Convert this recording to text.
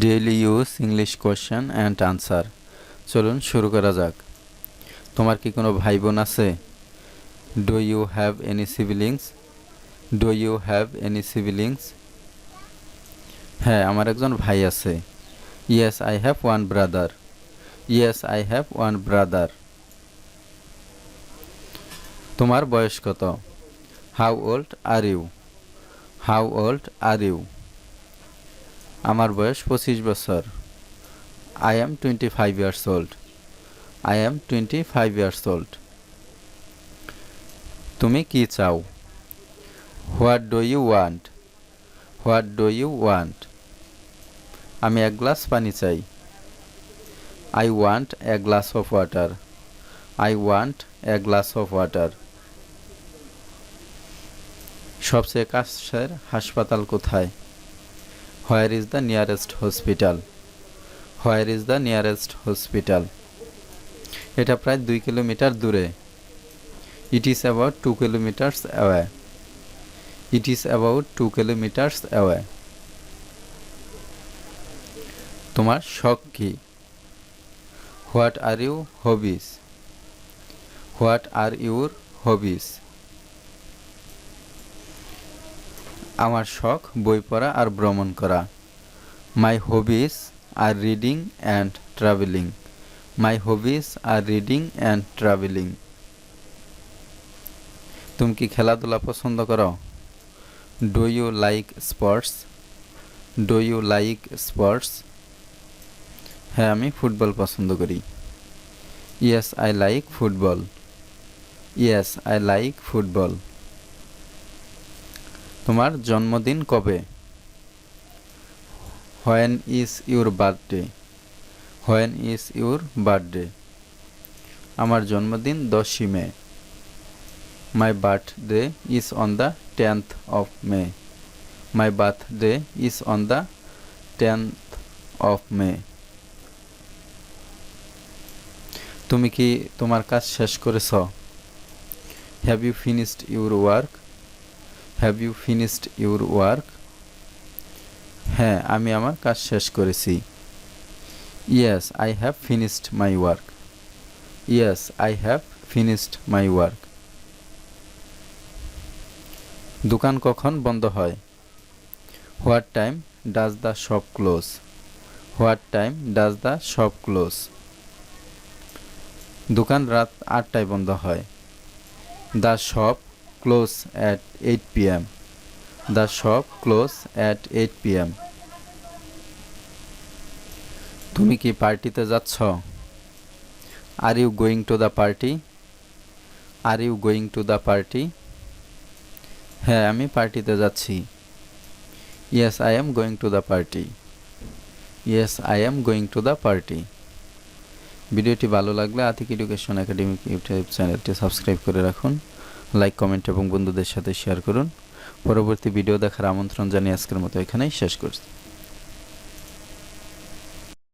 Daily use English question and answer চলুন শুরু করা যাক। তোমার কি কোনো ভাই বোন আছে? Do you have any siblings do you have any siblings হ্যাঁ আমার একজন ভাই আছে। Yes I have one brother yes I have one brother তোমার বয়স কত? How old are you how old are you আমার বয়স পঁচিশ বছর। I am twenty five years old I am twenty five years old তুমি কি চাও? What do you want what do you want আমি এক গ্লাস পানি চাই। I want a glass of water I want a glass of water সবচেয়ে কাছের হাসপাতাল কোথায়? Where is the nearest hospital where is the nearest hospital এটা প্রায় দুই কিলোমিটার দূরে। It is about two kilometres away it is about two kilometres away তোমার শখ কি? What are you hobbies what are your hobbies আমার শখ, বই পড়া আর ভ্রমণ করা। My hobbies are reading and travelling my hobbies are reading and travelling তুমি কি খেলাধুলা পছন্দ করো? Do you like sports do you like sports হ্যাঁ আমি ফুটবল পছন্দ করি। Yes I like football yes I like football তোমার জন্মদিন কবে? When is your birthday when is your birthday আমার জন্মদিন দশই May. My birthday is on the tenth of May my birthday is on the tenth of May তুমি কি তোমার কাজ শেষ করেছ? Have you finished your work have you finished your work হ্যাঁ আমি আমার কাজ শেষ করেছি। Yes I have finished my work yes I have finished my work দোকান কখন বন্ধ হয়? What time does the shop close what time does the shop close দোকান রাত আটটায় বন্ধ হয়। The shop close at eight P M the shop close at eight P M তুমি কি পার্টিতে যাচ্ছ? Are you going to the party are you going to the party হ্যাঁ আমি পার্টিতে যাচ্ছি। Yes I am going to the party yes I am going to the party ভিডিওটি ভালো লাগলে আতিক এডুকেশন একাডেমিক ইউটিউব চ্যানেলটি সাবস্ক্রাইব করে রাখুন। লাইক কমেন্ট এবং বন্ধুদের সাথে শেয়ার করুন। পরবর্তী ভিডিও দেখার আমন্ত্রণ জানিয়ে আজকের মতো এখানেই শেষ করছি।